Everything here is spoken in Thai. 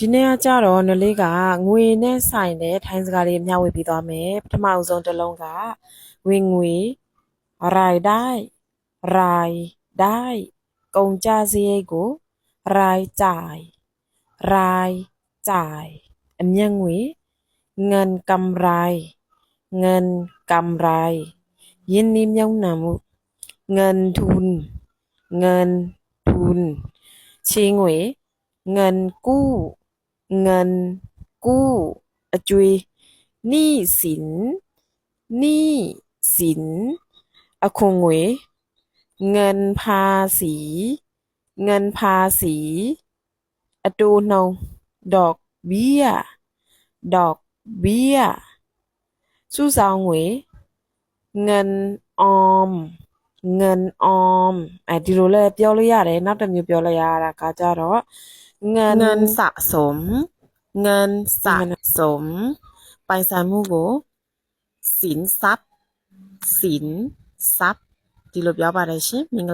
ဒီနေ့ကကြတော့နလေးကငွေနဲ့ဆိုင်တဲ့ထိုင်းစကားလေးမျှဝေပြီးသွားမယ်ပထမအဆုံးတစ်လုံးကငွေငွေรายได้ รายได้กงจาเีกูรายจ่าย รายจ่าย อันยังวิเงินกำไร เงินกำไร ยินนิมยังนำเงินทุน เงินทุนชิงวิเงินกู้เงินกู้အကြွေးหนี้สินหนี้สินအခွန်ငွေเงินภาษีเงินภาษีအတိုးနှုန်းดอกเบี้ยดอกเบี้ยစုဆောင်ငွေเงินออมเงินออมအဲဒီလိုလဲပြောလို့ရတယ်နောက်တစ်မျိုးပြောလို့ရတာကကြတော့เงินเงินสะสมเงินสะสมไปซามูโกสินทรัพย์สินทรัพย์่ီလိုပြောပါတယ်ရှင်မင်